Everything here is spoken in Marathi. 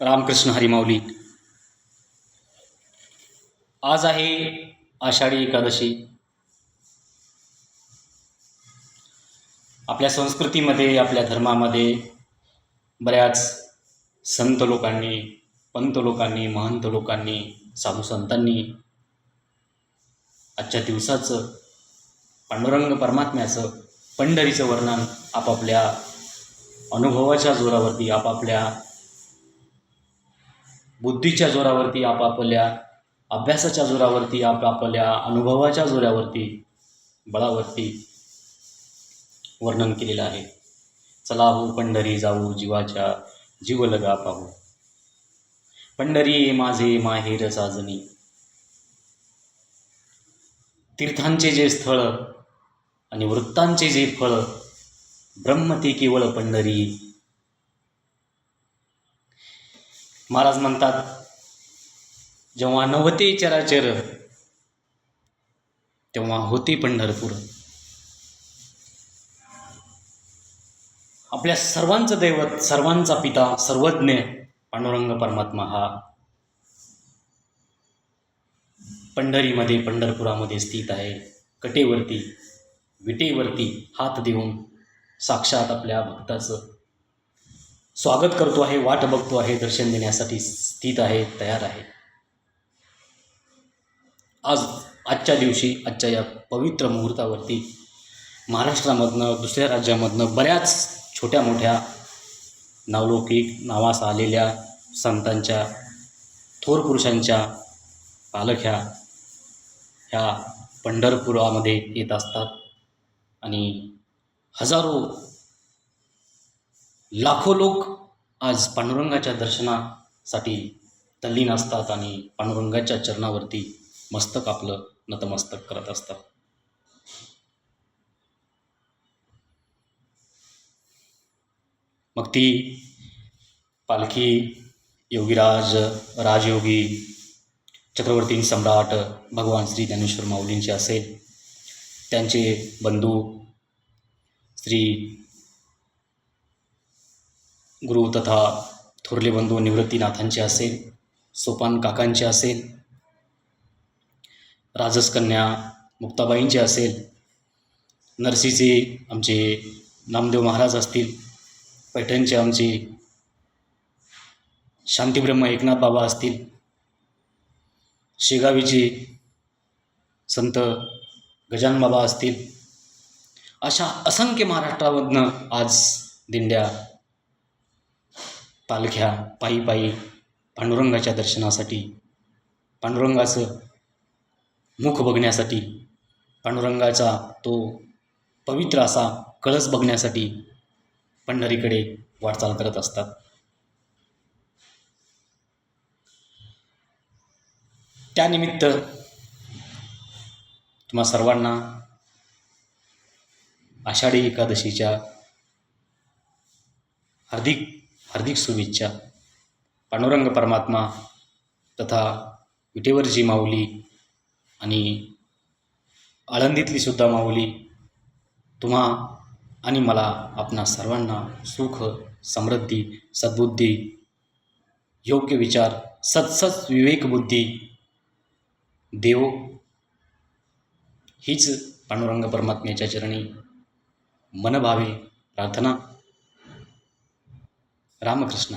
रामकृष्ण हरिमाऊली. आज आहे आषाढी एकादशी. आपल्या संस्कृतीमध्ये आपल्या धर्मामध्ये बऱ्याच संत लोकांनी पंत लोकांनी महंत लोकांनी साधू संतांनी आजच्या दिवसाचं पांडुरंग परमात्म्याचं पंढरीचं वर्णन आपापल्या अनुभवाच्या जोरावरती आपापल्या बुद्धीच्या जोरावरती आपापल्या अभ्यासाच्या जोरावरती आपापल्या अनुभवाच्या जोरावरती बळावरती वर्णन केलेलं आहे. चला हो पंढरी जाऊ जीवाच्या जीवलगा पाहू. पंढरी माझे माहेर साजनी. तीर्थांचे जे स्थळ आणि वृत्तांचे जे फळ ब्रह्म ते केवळ पंढरी महाराज म्हणतात जेव्हा नव्हते चराचर तेव्हा होते पंढरपूर. आपल्या सर्वांचं दैवत सर्वांचा पिता सर्वज्ञ पांडुरंग परमात्मा हा पंढरीमध्ये पंढरपुरामध्ये स्थित आहे. कटेवरती विटेवरती हात देऊन साक्षात आपल्या भक्ताचं स्वागत करतो आहे वाट बघतो आहे दर्शन देण्यासाठी स्थित आहे तयार आहे. आज आजच्या दिवशी आजच्या या पवित्र मुहूर्तावरती महाराष्ट्रामधनं दुसऱ्या राज्यामधनं बऱ्याच छोट्या मोठ्या नावलौकिक नावास आलेल्या संतांच्या थोर पुरुषांच्या पालख्या ह्या पंढरपुरामध्ये येत असतात. आणि हजारो लाखो लोक आज पांडुरंगाच्या दर्शनासाठी तल्लीन असतात आणि पांडुरंगाच्या चरणावरती मस्तक आपलं नतमस्तक करत असतात. मग ती पालखी योगीराज राजयोगी चक्रवर्ती सम्राट भगवान श्री ज्ञानेश्वर माऊलींचे असेल त्यांचे बंधू श्री गुरु तथा थोरले बंधू निवृत्तीनाथांचे असेल सोपान काकांचे असेल राजसकन्या मुक्ताबाईंचे असेल नरसीचे आमचे नामदेव महाराज असतील पैठणचे आमचे शांतीब्रह्म एकनाथ बाबा असतील शेगावीचे संत गजान बाबा असतील अशा असंख्य महाराष्ट्रामधनं आज दिंड्या पालख्या पायी पायी पांडुरंगाच्या दर्शनासाठी पांडुरंगाचं मुख बघण्यासाठी पांडुरंगाचा तो पवित्र असा कळस बघण्यासाठी पंढरीकडे वाटचाल करत असतात. त्यानिमित्त तुम्हा सर्वांना आषाढी एकादशीच्या हार्दिक हार्दिक शुभेच्छा. पांडुरंग परमात्मा तथा विटेवरची माऊली आणि आळंदीतली सुद्धा माऊली तुम्हा आणि मला आपणा सर्वांना सुख समृद्धी सद्बुद्धी योग्य विचार सत्सत विवेकबुद्धी देव. हीच पांडुरंग परमात्म्याच्या चरणी मनभावे प्रार्थना. रामकृष्ण